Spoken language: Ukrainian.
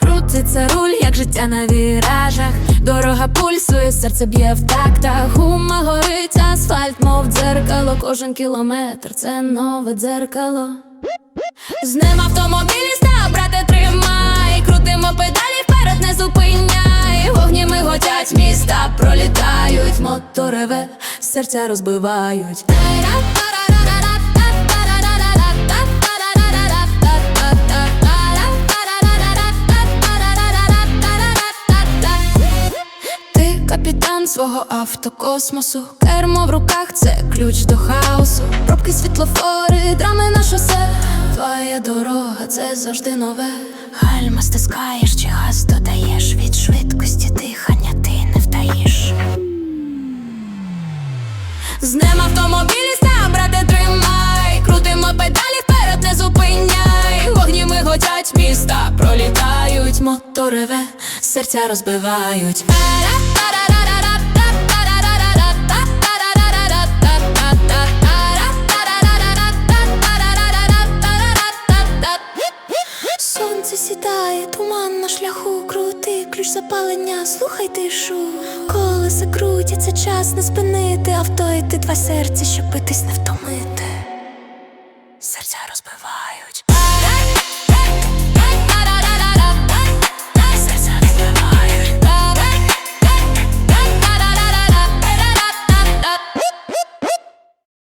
Крутиться руль, як життя на віражах. Дорога пульсує, серце б'є в тактах. Гума горить, асфальт, мов дзеркало. Кожен кілометр це нове дзеркало. З ним автомобіліста, брате, тримай. Крутимо педалі вперед, не зупиняй. Вогні миготять, міста пролітають, мотори реве, серця розбивають. Капітан свого автокосмосу, кермо в руках це ключ до хаосу. Пробки світлофори, драми на шосе. Твоя дорога це завжди нове. Гальма стискаєш чи газ додаєш від швидкості дихання ти не втаєш. З ним автомобіліста, брате, тримай. Крутимо педалі вперед, не зупиняй. Вогні миготять, міста пролітають, мотори реве, серця розбивають. сонце туман на шляху крути, ключ запалення, слухай тишу. Колеса крутяться, час не спинити, авто йти два серця, щоб битись не втомити. Серця розбивають.